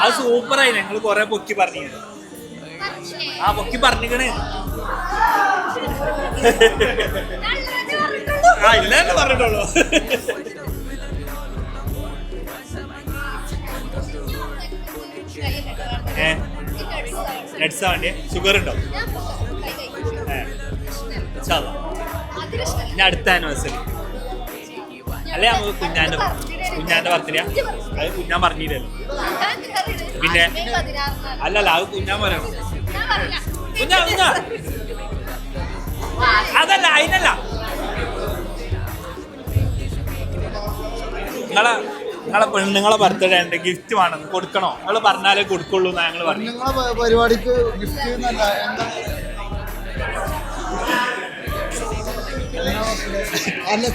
അത് സൂപ്പറായി. ഞങ്ങൾ കൊറേ പൊക്കി പറഞ്ഞു ആ പൊക്കി പറഞ്ഞിക്കണ്. ആ ഇല്ല തന്നെ പറഞ്ഞിട്ടുള്ളൂ. ഏ നട്സാ ഷുഗർ ഉണ്ടോ? ഏ. ഇനി അടുത്ത ആനിവേഴ്സറി അല്ലേ നമുക്ക് കുഞ്ഞാന്റെ കുഞ്ഞാന്റെ ബർത്ത്ഡേ അത് കുഞ്ഞാൻ പറഞ്ഞില്ലല്ലോ. പിന്നെ? അല്ലല്ല അത് കുഞ്ഞാൻ പറയണം. കുഞ്ഞാ കുഞ്ഞാ. അതല്ല അതിനല്ല. നിങ്ങളെ നിങ്ങളെ പെണ്ണുങ്ങളെ ബർത്ത്ഡേ ഉണ്ട് ഗിഫ്റ്റ് വേണം? കൊടുക്കണോ? നിങ്ങൾ പറഞ്ഞാലേ കൊടുക്കുള്ളൂ എന്നാ ഞങ്ങൾ പറഞ്ഞു. പരിപാടിക്ക് ഗിഫ്റ്റ് അല്ല